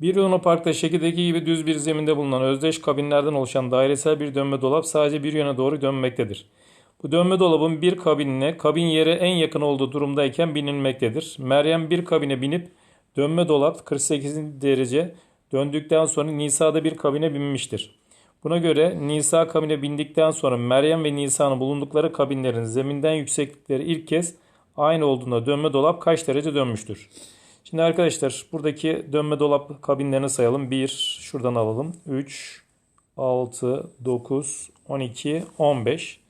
Bir Luna Park'ta şekildeki gibi düz bir zeminde bulunan özdeş kabinlerden oluşan dairesel bir dönme dolap sadece bir yöne doğru dönmektedir. Bu dönme dolabın bir kabinine kabin yere en yakın olduğu durumdayken binilmektedir. Meryem bir kabine binip dönme dolap 48 derece döndükten sonra Nisa'da bir kabine binmiştir. Buna göre Nisa kabine bindikten sonra Meryem ve Nisa'nın bulundukları kabinlerin zeminden yükseklikleri ilk kez aynı olduğunda dönme dolap kaç derece dönmüştür? Şimdi arkadaşlar buradaki dönme dolap kabinlerini sayalım. 1 şuradan alalım. 3, 6, 9, 12, 15.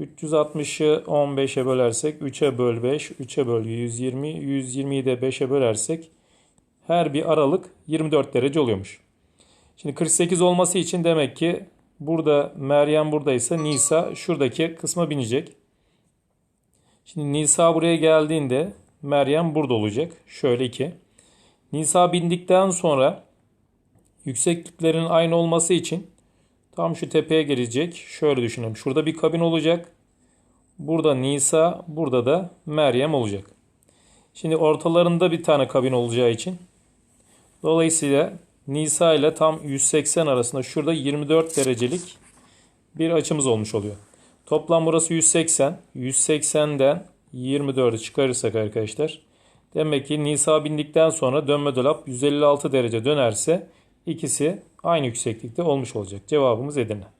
360'ı 15'e bölersek 3'e böl 5, 3'e böl 120, 120'yi de 5'e bölersek her bir aralık 24 derece oluyormuş. Şimdi 48 olması için demek ki burada Meryem buradaysa Nisa şuradaki kısma binecek. Şimdi Nisa buraya geldiğinde Meryem burada olacak. Şöyle ki. Nisa bindikten sonra yüksekliklerin aynı olması için tam şu tepeye gelecek. Şöyle düşünelim. Şurada bir kabin olacak. Burada Nisa, burada da Meryem olacak. Şimdi ortalarında bir tane kabin olacağı için dolayısıyla Nisa ile tam 180 arasında şurada 24 derecelik bir açımız olmuş oluyor. Toplam burası 180. 180'den 24'ü çıkarırsak arkadaşlar demek ki Nisa bindikten sonra dönme dolap 156 derece dönerse ikisi aynı yükseklikte olmuş olacak. Cevabımız Edirne.